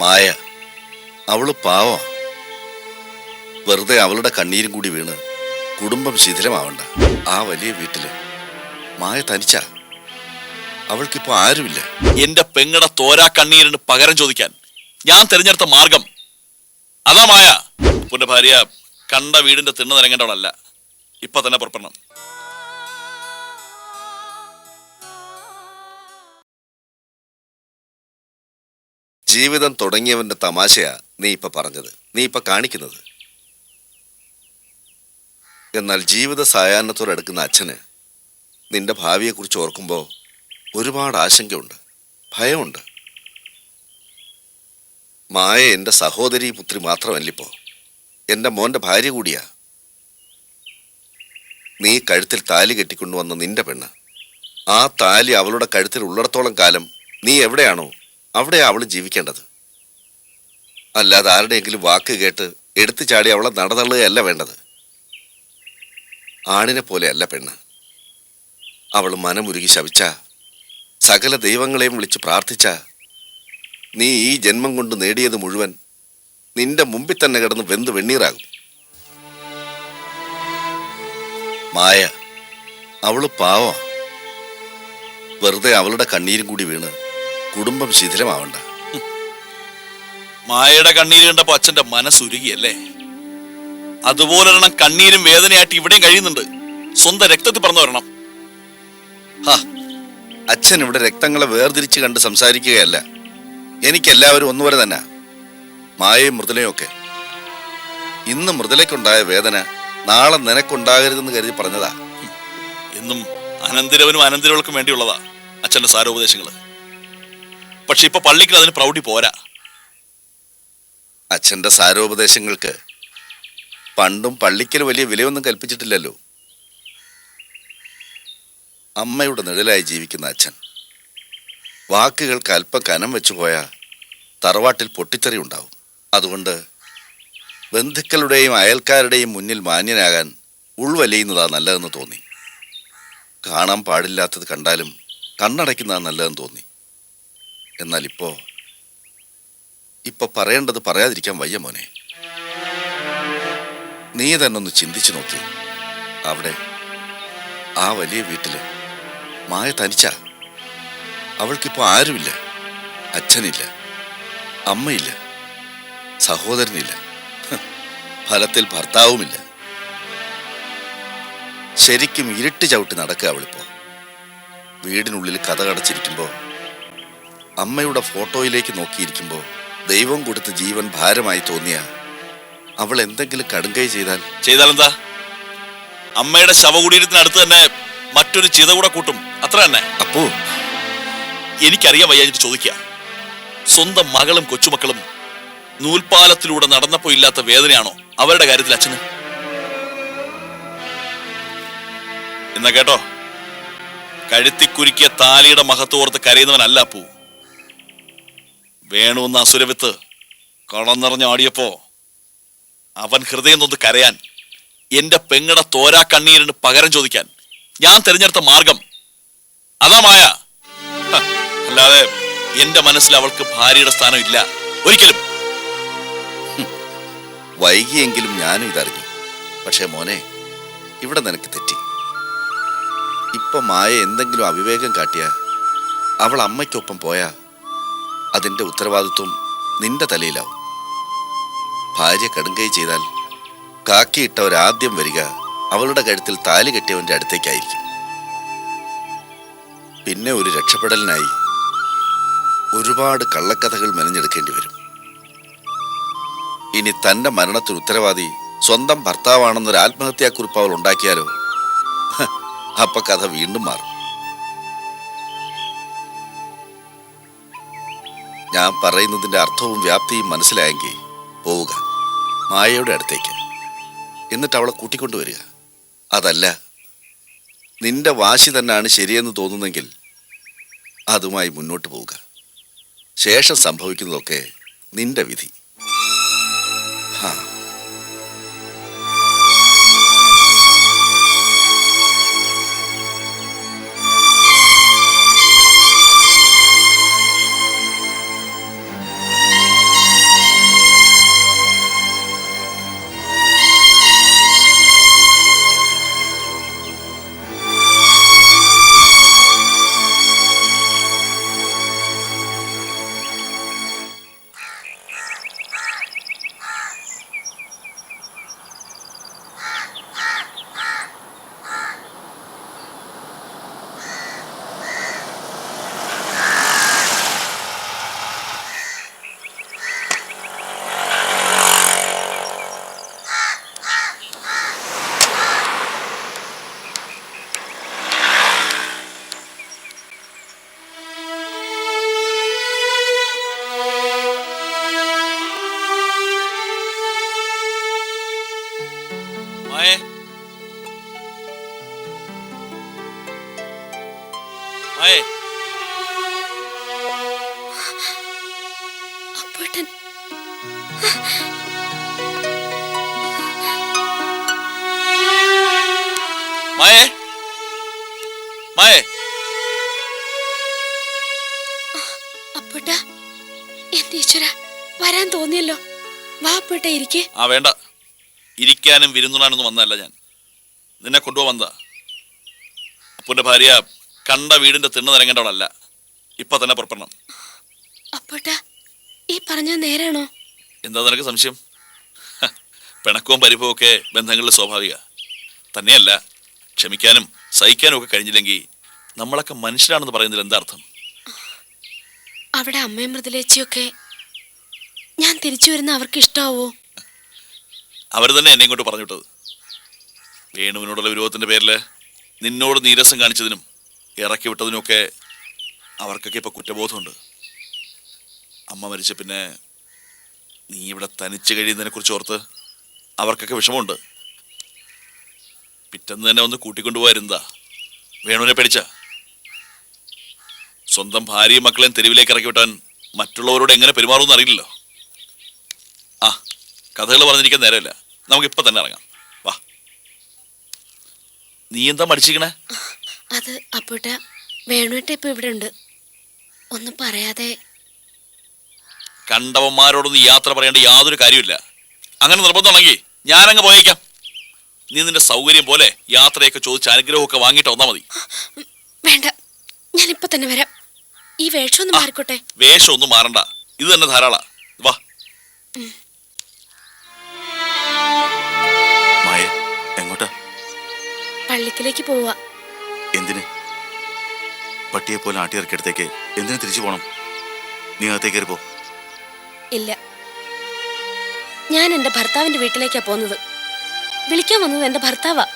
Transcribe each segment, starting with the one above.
മായ. അവൾ പാവം. വെറുതെ അവളുടെ കണ്ണീരും കൂടി വീണ് കുടുംബം ശിഥിലമാവണ്ട. ആ വലിയ വീട്ടിൽ മായ തനിച്ച? അവൾക്കിപ്പോ ആരുമില്ല. എന്റെ പെങ്ങടെ തോരാ കണ്ണീരിന് പകരം ചോദിക്കാൻ ഞാൻ തിരഞ്ഞെടുത്ത മാർഗം അതാ മായ. പുന്റെ ഭാര്യ കണ്ട വീടിന്റെ തിണ്ണ നിരങ്ങേണ്ടവളല്ല ഇപ്പൊ തന്നെ പുറപ്പെടണം. ജീവിതം തുടങ്ങിയവന്റെ തമാശയാ നീ ഇപ്പൊ പറഞ്ഞത്. നീ ഇപ്പൊ കാണിക്കുന്നത്. എന്നാൽ ജീവിത സായാഹ്നത്തോടടുക്കുന്ന അച്ഛന് നിന്റെ ഭാവിയെക്കുറിച്ച് ഓർക്കുമ്പോൾ ഒരുപാട് ആശങ്കയുണ്ട്. ഭയമുണ്ട്. മായ എന്റെ സഹോദരി പുത്രി മാത്രമല്ലിപ്പോ. എന്റെ മോന്റെ ഭാര്യ കൂടിയാ. നീ കഴുത്തിൽ താലി കെട്ടിക്കൊണ്ടുവന്ന നിന്റെ പെണ്ണ്. ആ താലി അവളുടെ കഴുത്തിൽ ഉള്ളിടത്തോളം കാലം നീ എവിടെയാണോ അവിടെയാ അവൾ ജീവിക്കേണ്ടത്. അല്ലാതെ ആരുടെയെങ്കിലും വാക്ക് കേട്ട് എടുത്തു ചാടി അവളെ നടതള്ളുകയല്ല വേണ്ടത്. ആണിനെ പോലെയല്ല പെണ്ണ്. അവൾ മനമുരുകി ശവിച്ച സകല ദൈവങ്ങളെയും വിളിച്ച് പ്രാർത്ഥിച്ച നീ ഈ ജന്മം കൊണ്ട് നേടിയത് മുഴുവൻ നിന്റെ മുമ്പിൽ തന്നെ കിടന്ന് വെന്ത് വെണ്ണീറാകും. മായ അവൾ പാവ. വെറുതെ അവളുടെ കണ്ണീരും കൂടി വീണ് കുടുംബം ശിഥിലമാവണ്ട. മായയുടെ കണ്ണീര് കണ്ടപ്പോ അച്ഛന്റെ മനസ്സുരുകിയല്ലേ? അതുപോലെ ഒരെണ്ണം കണ്ണീരും വേദനയായിട്ട് ഇവിടെയും കഴിയുന്നുണ്ട്. സ്വന്തം രക്തത്തിൽ പറഞ്ഞു വരണം. അച്ഛൻ ഇവിടെ രക്തങ്ങളെ വേർതിരിച്ച് കണ്ട് സംസാരിക്കുകയല്ല. എനിക്കെല്ലാവരും ഒന്നുപോലെ തന്നെ. മായയും മൃദുലയും ഒക്കെ. ഇന്ന് മൃദുലയ്ക്കുണ്ടായ വേദന നാളെ നിനക്കുണ്ടാകരുതെന്ന് കരുതി പറഞ്ഞതാ. എന്നും അനന്തിരവനും അനന്തിരവൾക്കും വേണ്ടിയുള്ളതാ അച്ഛന്റെ സാരോപദേശങ്ങൾ. പക്ഷെ ഇപ്പൊ പള്ളിക്ക് അതിന് പ്രൗഢി പോരാ. അച്ഛന്റെ സാരോപദേശങ്ങൾക്ക് പണ്ടും പള്ളിക്കൽ വലിയ വിലയൊന്നും കൽപ്പിച്ചിട്ടില്ലല്ലോ. അമ്മയുടെ നിഴലായി ജീവിക്കുന്ന അച്ഛൻ വാക്കുകൾക്ക് അല്പം കനം വെച്ചു പോയാൽ തറവാട്ടിൽ പൊട്ടിത്തെറി ഉണ്ടാവും. അതുകൊണ്ട് ബന്ധുക്കളുടെയും അയൽക്കാരുടെയും മുന്നിൽ മാന്യനാകാൻ ഉൾവലിയുന്നതാ നല്ലതെന്ന് തോന്നി. കാണാൻ പാടില്ലാത്തത് കണ്ടാലും കണ്ണടയ്ക്കുന്നതാ നല്ലതെന്ന് തോന്നി. എന്നാൽ ഇപ്പോ ഇപ്പൊ പറയേണ്ടത് പറയാതിരിക്കാൻ വയ്യ മോനെ. നീ തന്നെ ഒന്ന് ചിന്തിച്ചു നോക്കി. അവിടെ ആ വലിയ വീട്ടിൽ മായ തനിച്ച? അവൾക്കിപ്പോ ആരുമില്ല. അച്ഛനില്ല. അമ്മയില്ല. സഹോദരനില്ല. ഫലത്തിൽ ഭർത്താവുമില്ല. ശരിക്കും ഇരുട്ട് ചവിട്ടി നടക്കുക അവളിപ്പോ. വീടിനുള്ളിൽ കഥ കടച്ചിരിക്കുമ്പോ അമ്മയുടെ ഫോട്ടോയിലേക്ക് നോക്കിയിരിക്കുമ്പോൾ ദൈവം കൊടുത്ത ജീവൻ ഭാരമായി തോന്നിയ അവൾ എന്തെങ്കിലും കടുങ്കൈ ചെയ്താൽ? ചെയ്താലെന്താ? അമ്മയുടെ ശവകുടീരത്തിനടുത്ത് തന്നെ മറ്റൊരു ചിത കൂടെ കൂട്ടും. അത്ര തന്നെ. അപ്പോ? എനിക്കറിയാൻ വയ്യാഞ്ഞിട്ട് ചോദിക്കുക സ്വന്തം മകളും കൊച്ചുമക്കളും നൂൽപാലത്തിലൂടെ നടന്നപ്പോ ഇല്ലാത്ത വേദനയാണോ അവരുടെ കാര്യത്തിൽ അച്ഛന്? എന്നാ കേട്ടോ? കഴുത്തിക്കുരുക്കിയ താലിയുടെ മഹത്വോർത്ത് കരയുന്നവനല്ല അപ്പു. വേണുവെന്ന അസുരവിത്ത് കളം നിറഞ്ഞാടിയപ്പോ അവൻ ഹൃദയം നൊന്ന് കരയാൻ എന്റെ പെങ്ങടെ തോരാ കണ്ണീരിന് പകരം ചോദിക്കാൻ ഞാൻ തിരഞ്ഞെടുത്ത മാർഗം അതാ മായ. അല്ലാതെ എന്റെ മനസ്സിൽ അവൾക്ക് ഭാര്യയുടെ സ്ഥാനം ഇല്ല. ഒരിക്കലും. വൈകിയെങ്കിലും ഞാനും ഇതറിഞ്ഞു. പക്ഷേ മോനെ ഇവിടെ നിനക്ക് തെറ്റി. ഇപ്പൊ മായ എന്തെങ്കിലും അവിവേകം കാട്ടിയ അവൾ അമ്മയ്ക്കൊപ്പം പോയാ അതിന്റെ ഉത്തരവാദിത്വം നിന്റെ തലയിലാവും. ഭാര്യ കടുങ്കൈ ചെയ്താൽ കാക്കിയിട്ടവരാദ്യം വരിക അവളുടെ കഴുത്തിൽ താലി കെട്ടിയവന്റെ അടുത്തേക്കായിരിക്കും. പിന്നെ ഒരു രക്ഷപ്പെടലിനായി ഒരുപാട് കള്ളക്കഥകൾ മെനഞ്ഞെടുക്കേണ്ടി വരും. ഇനി തന്റെ മരണത്തിന് ഉത്തരവാദി സ്വന്തം ഭർത്താവാണെന്നൊരു ആത്മഹത്യാക്കുറിപ്പ് അവൾ ഉണ്ടാക്കിയാലോ? അപ്പൊ കഥ വീണ്ടും മാറും. ഞാൻ പറയുന്നതിന്റെ അർത്ഥവും വ്യാപ്തിയും മനസ്സിലായെങ്കിൽ പോവുക. മായയുടെ അടുത്തേക്ക്. എന്നിട്ട് അവളെ കൂട്ടിക്കൊണ്ടുവരിക അതല്ല നിന്റെ വാശി തന്നെയാണ് ശരിയെന്ന് തോന്നുന്നെങ്കിൽ അതുമായി മുന്നോട്ട് പോവുക. ശേഷം സംഭവിക്കുന്നതൊക്കെ നിന്റെ വിധി. ഹാ. വേണുവേട്ടൻ മായേ. മായേ. അപ്പൂട്ട എന്റെ ഈശ്വര വരാൻ തോന്നിയല്ലോ. വാ അപ്പൂട്ട ഇരിക്കേ. ആ വേണ്ട. ഇരിക്കാനും വിരുന്നുണാനൊന്നും വന്നതല്ല ഞാൻ. നിന്നെ കൊണ്ടുപോകാൻ അപ്പുന്റെ ഭാര്യ കണ്ട വീടിന്റെ തിണ്ണ നിരങ്ങേണ്ടവളല്ല ഇപ്പൊ തന്നെ പുറപ്പെടണം. അപ്പൂട്ട ഈ പറഞ്ഞ നേരാണോ? എന്താ നിനക്ക് സംശയം? പിണക്കവും പരിഭവവും ഒക്കെ ബന്ധങ്ങളിൽ സ്വാഭാവിക. തന്നെയല്ല ക്ഷമിക്കാനും സഹിക്കാനും ഒക്കെ കഴിഞ്ഞില്ലെങ്കിൽ നമ്മളൊക്കെ മനുഷ്യരാണെന്ന് പറയുന്നതിൽ എന്താ അർത്ഥം? അവിടെ അമ്മയും മൃദുലേച്ചിയൊക്കെ ഞാൻ തിരിച്ചു വരുന്ന അവർക്ക് ഇഷ്ടാവോ അവർ തന്നെ എന്നെ ഇങ്ങോട്ട് പറഞ്ഞു വിട്ടത്. വേണുവിനോടുള്ള വിരോധത്തിന്റെ പേരിൽ നിന്നോട് നീരസം കാണിച്ചതിനും ഇറക്കി വിട്ടതിനുമൊക്കെ അവർക്കൊക്കെ ഇപ്പൊ കുറ്റബോധമുണ്ട്. അമ്മ മരിച്ച പിന്നെ നീ ഇവിടെ തനിച്ച് കഴിയുന്നതിനെ കുറിച്ച് ഓർത്ത് അവർക്കൊക്കെ വിഷമമുണ്ട്. പിറ്റന്ന് തന്നെ ഒന്ന് കൂട്ടിക്കൊണ്ടുപോയിരുന്നതാ വേണുവിനെ പേടിച്ച. സ്വന്തം ഭാര്യയും മക്കളെയും തെരുവിലേക്ക് ഇറക്കി വിട്ടാൻ മറ്റുള്ളവരോട് എങ്ങനെ പെരുമാറുമെന്ന് അറിയില്ലല്ലോ. ആ കഥകൾ പറഞ്ഞിരിക്കാൻ നേരമില്ല. നമുക്ക് ഇപ്പൊ തന്നെ ഇറങ്ങാം. വാ. നീ എന്താ മടിച്ചിരിക്കണേ? അത് അപ്പോട്ട വേണുവേട്ട ഇപ്പൊ ഇവിടെ ഉണ്ട് ഒന്നും പറയാതെ കണ്ടവന്മാരോടൊന്നും യാത്ര പറയേണ്ട യാതൊരു കാര്യമില്ല അങ്ങനെ നിർബന്ധമാണെങ്കിൽ ഞാനങ്ങ് പോയേക്കാം. നീ നിന്റെ സൗകര്യം പോലെ യാത്രയൊക്കെ ചോദിച്ച് അനുഗ്രഹമൊക്കെ വാങ്ങിയിട്ട് വന്നാ മതി. വേണ്ട ഞാൻ ഇപ്പൊ തന്നെ വരാം. ഈ വേഷം ഒന്ന് മാറിക്കോട്ടെ. വേഷം ഒന്നും മാറണ്ട. ഇത് തന്നെ ധാരാള. വാ. മായ എങ്ങോട്ടാ? പള്ളിക്കിലേക്ക് പോവാ. എന്തിന്? പട്ടിയെ പോലെ ആട്ടിയിറക്കിയടത്തേക്ക് എന്തിനു തിരിച്ചു പോണം? നീ അകത്തേക്ക് കയറിപ്പോ. ഇല്ല. ഞാൻ എന്റെ ഭർത്താവിന്റെ വീട്ടിലേക്കാ പോകുന്നത് വിളിക്കാൻ വന്നത് എന്റെ ഭർത്താവാ.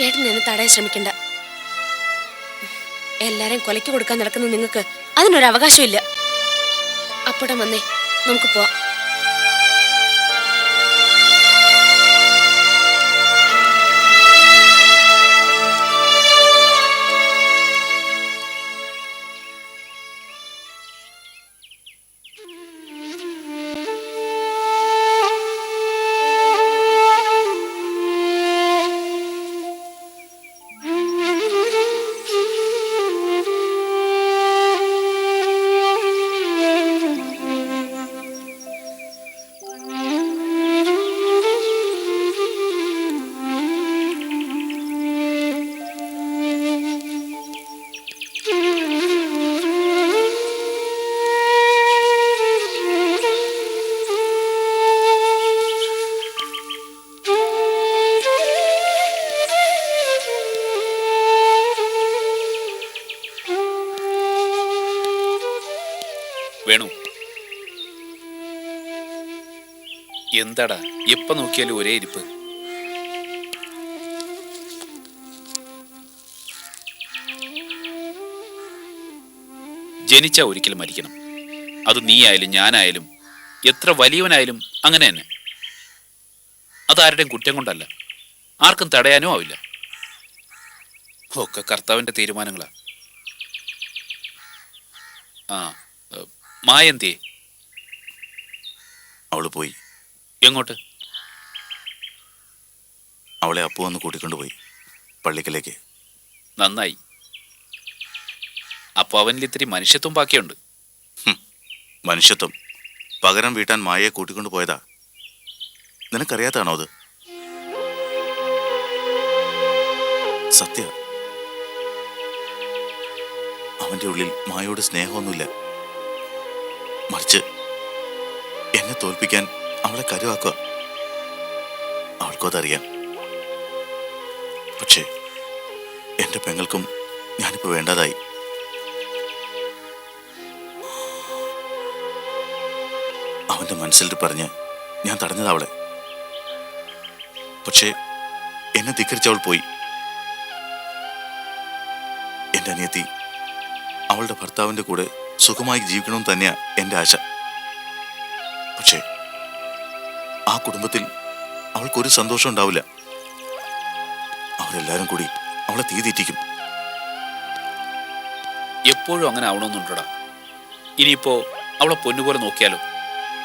ഏട്ടൻ എന്നെ തടയാൻ ശ്രമിക്കണ്ട. എല്ലാരെയും കൊലയ്ക്ക് കൊടുക്കാൻ നടക്കുന്ന നിങ്ങൾക്ക് അതിനൊരു അവകാശമില്ല അപ്പടം വന്നേ നമുക്ക് പോവാം. എന്താടാ? എപ്പ നോക്കിയാലും ഒരേ ഇരിപ്പ്. ജനിച്ച ഒരിക്കലും മരിക്കണം. അത് നീ ആയാലും ഞാനായാലും എത്ര വലിയവനായാലും അങ്ങനെ തന്നെ. അതാരുടെയും കുറ്റം കൊണ്ടല്ല. ആർക്കും തടയാനും ആവില്ല. ഒക്കെ കർത്താവിന്റെ തീരുമാനങ്ങളാ. ആ മായന്തേ. അവൾ പോയി. എങ്ങോട്ട്? അവളെ അപ്പു വന്ന് കൂട്ടിക്കൊണ്ടുപോയി പള്ളിക്കലേക്ക്. നന്നായി. അപ്പൊ അവനിൽ ഇത്തിരി മനുഷ്യത്വം ബാക്കിയുണ്ട്. മനുഷ്യത്വം. പകരം വീട്ടാൻ മായയെ കൂട്ടിക്കൊണ്ടു പോയതാ. നിനക്കറിയാത്താണോ അത്? സത്യ. അവന്റെ ഉള്ളിൽ മായയോട് സ്നേഹമൊന്നുമില്ല. മറിച്ച് എന്നെ തോൽപ്പിക്കാൻ അവളെ കരുവാക്കുക അവൾക്കും അതറിയാം പക്ഷേ എന്റെ പെങ്ങൾക്കും ഞാനിപ്പോ വേണ്ടതായി. അവന്റെ മനസ്സിൽ പറഞ്ഞ് ഞാൻ തടഞ്ഞത് അവളെ. പക്ഷേ എന്നെ ധിക്കരിച്ചവൾ പോയി. എന്റെ അനിയത്തി അവളുടെ ഭർത്താവിന്റെ കൂടെ സുഖമായി ജീവിക്കണമെന്ന് തന്നെയാ എന്റെ ആശ. പക്ഷേ ആ കുടുംബത്തിൽ അവൾക്കൊരു സന്തോഷം ഉണ്ടാവില്ല. അവരെല്ലാരും കൂടി അവളെ തീ തീറ്റിക്കും. എപ്പോഴും അങ്ങനെ ആവണമെന്നുണ്ടടാ? ഇനിയിപ്പോ അവളെ പൊന്നുപോലെ നോക്കിയാലോ?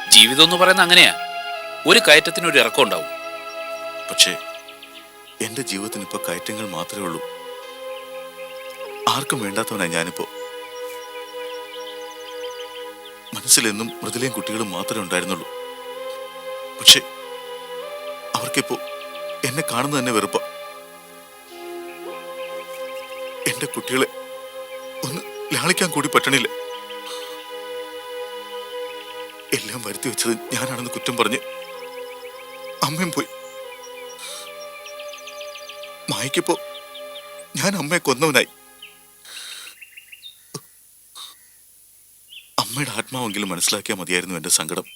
ജീവിതം എന്ന് പറയുന്നത് അങ്ങനെയാ. ഒരു കയറ്റത്തിന് ഒരു ഇറക്കം ഉണ്ടാവും. പക്ഷേ എന്റെ ജീവിതത്തിന് ഇപ്പൊ കയറ്റങ്ങൾ മാത്രമേ ഉള്ളൂ. ആർക്കും വേണ്ടാത്തവനാ ഞാനിപ്പോ. മനസ്സിലെന്നും മൃദുലയും കുട്ടികളും മാത്രമേ ഉണ്ടായിരുന്നുള്ളൂ. പക്ഷെ അവർക്കിപ്പോ എന്നെ കാണുന്നത് തന്നെ വെറുപ്പ. എന്റെ കുട്ടികളെ ഒന്ന് ലാളിക്കാൻ കൂടി പറ്റണില്ല. എല്ലാം വരുത്തി വെച്ചത് ഞാനാണെന്ന് കുറ്റം പറഞ്ഞ് അമ്മയും പോയി. മായിക്കപ്പോ ഞാൻ അമ്മയെ കൊന്നവനായി. അമ്മയുടെ ആത്മാവെങ്കിലും മനസ്സിലാക്കിയാൽ മതിയായിരുന്നു എന്റെ സങ്കടം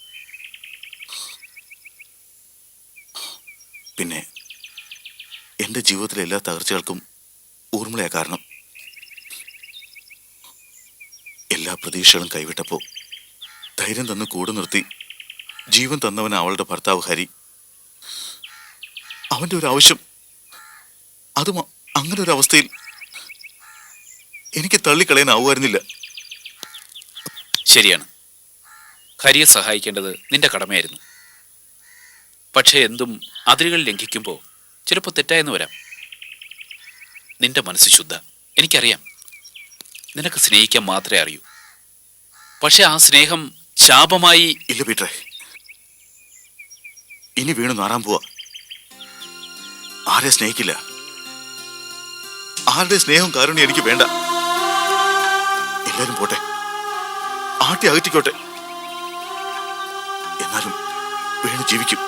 പിന്നെ എന്റെ ജീവിതത്തിലെ എല്ലാ തകർച്ചകൾക്കും ഊർമിളയാ കാരണം. എല്ലാ പ്രതീക്ഷകളും കൈവിട്ടപ്പോൾ ധൈര്യം തന്ന് കൂടെ നിർത്തി ജീവൻ തന്നവൻ അവളുടെ ഭർത്താവ് ഹരി. അവന്റെ ഒരു ആവശ്യം അത് അങ്ങനെ ഒരു അവസ്ഥയിൽ എനിക്ക് തള്ളിക്കളയാനാവുമായിരുന്നില്ല. ശരിയാണ്. ഹരിയെ സഹായിക്കേണ്ടത് നിന്റെ കടമയായിരുന്നു. പക്ഷേ എന്തും അതിരുകൾ ലംഘിക്കുമ്പോൾ ചിലപ്പോൾ തെറ്റായെന്ന് വരാം. നിന്റെ മനസ്സ് ശുദ്ധ. എനിക്കറിയാം. നിനക്ക് സ്നേഹിക്കാൻ മാത്രമേ അറിയൂ. പക്ഷെ ആ സ്നേഹം ശാപമായി ഇല്ല പീറ്ററെ. ഇനി വീണു നാറാൻ പോവാ. ആരെ സ്നേഹിക്കില്ല. ആരുടെ സ്നേഹം കാരുണ്യം എനിക്ക് വേണ്ട. എല്ലാരും പോട്ടെ. ആട്ടി അകറ്റിക്കോട്ടെ. എന്നാലും വീണ് ജീവിക്കും.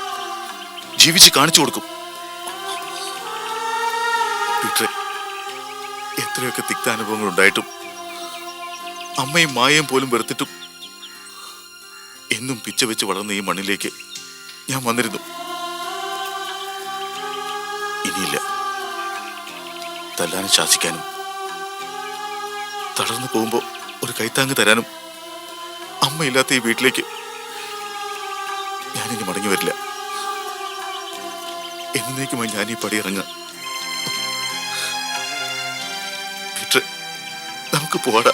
ജീവിച്ച് കാണിച്ചു കൊടുക്കും. എത്രയൊക്കെ തിക്ത അനുഭവങ്ങൾ ഉണ്ടായിട്ടും അമ്മയും മായയും പോലും വെറുത്തിട്ടും എന്നും പിച്ച വെച്ച് വളർന്ന ഈ മണ്ണിലേക്ക് ഞാൻ വന്നിരുന്നു. ഇനിയില്ല. തല്ലാനും ശാസിക്കാനും തളർന്നു പോകുമ്പോ ഒരു കൈത്താങ്ങ് തരാനും അമ്മയില്ലാത്ത ഈ വീട്ടിലേക്ക് ഞാനിനി മടങ്ങി വരില്ല. എന്നേക്കുമായി ഞാൻ ഈ പീറ്റർ നമുക്ക് പോടാ.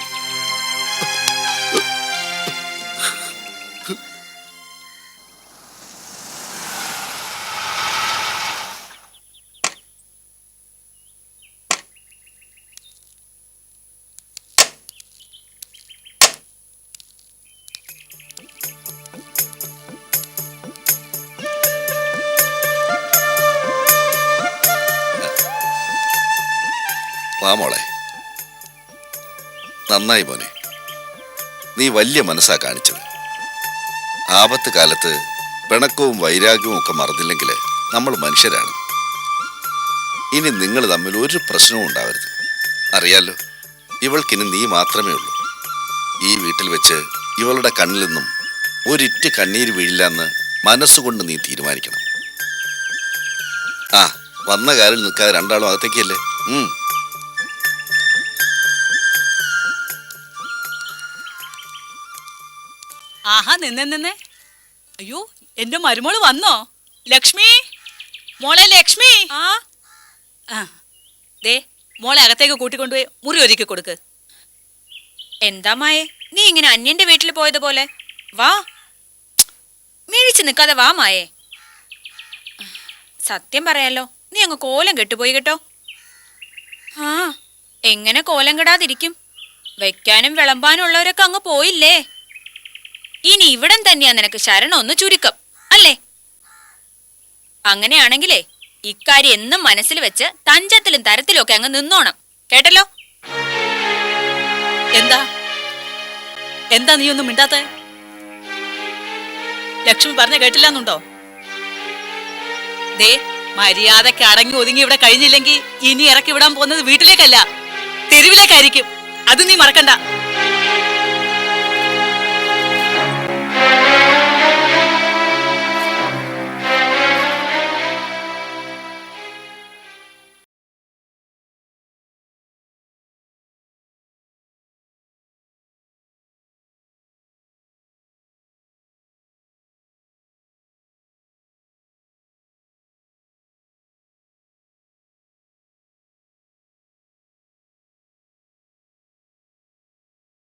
വാ മോളെ. നന്നായി മോനെ. നീ വലിയ മനസ്സാ കാണിച്ചത്. ആപത്ത് കാലത്ത് പിണക്കവും വൈരാഗ്യവും ഒക്കെ മറന്നില്ലെങ്കിൽ നമ്മൾ മനുഷ്യരാണ്. ഇനി നിങ്ങൾ തമ്മിൽ ഒരു പ്രശ്നവും ഉണ്ടാവരുത്. അറിയാലോ ഇവൾക്കിനി നീ മാത്രമേ ഉള്ളൂ. ഈ വീട്ടിൽ വെച്ച് ഇവളുടെ കണ്ണിൽ നിന്നും ഒരിറ്റ് കണ്ണീര് വീഴില്ല എന്ന് മനസ്സുകൊണ്ട് നീ തീരുമാനിക്കണം. ആ വന്ന കാലിൽ നിൽക്കാതെ രണ്ടാളും അകത്തേക്കല്ലേ ആഹാ നിന്നെ നിന്നെ. അയ്യോ എന്റെ മരുമോൾ വന്നോ? ലക്ഷ്മി? മോളെ ലക്ഷ്മി? ആ. ആ. ദേ മോളെ അകത്തേക്ക് കൂട്ടിക്കൊണ്ടുപോയി മുറി ഒരുക്കി കൊടുക്ക്. എന്താ മായേ നീ ഇങ്ങനെ അന്യന്റെ വീട്ടിൽ പോയതുപോലെ? വാ. മിഴിച്ചു നിൽക്കാതെ വാ മായേ. സത്യം പറയാലോ നീ അങ്ങ് കോലം കെട്ടുപോയി കേട്ടോ. ആ എങ്ങനെ കോലം കെടാതിരിക്കും? വെക്കാനും വിളമ്പാനും ഉള്ളവരൊക്കെ അങ്ങ് പോയില്ലേ? ഇനി ഇവിടം തന്നെയാ നിനക്ക് ശരണം ഒന്ന് ചുരുക്കം അല്ലേ? അങ്ങനെയാണെങ്കിലേ ഇക്കാര്യം എന്നും മനസ്സിൽ വെച്ച് തഞ്ചത്തിലും തരത്തിലും ഒക്കെ അങ്ങ് നിന്നോണം. കേട്ടല്ലോ? എന്താ? എന്താ നീ ഒന്നും മിണ്ടാത്ത? ലക്ഷ്മി പറഞ്ഞ കേട്ടില്ലെന്നുണ്ടോ? ദേ മര്യാദയ്ക്ക് അടങ്ങി ഒതുങ്ങി ഇവിടെ കഴിഞ്ഞില്ലെങ്കിൽ ഇനി ഇറക്കി വിടാൻ പോകുന്നത് വീട്ടിലേക്കല്ല തെരുവിലേക്കായിരിക്കും. അത് നീ മറക്കണ്ട.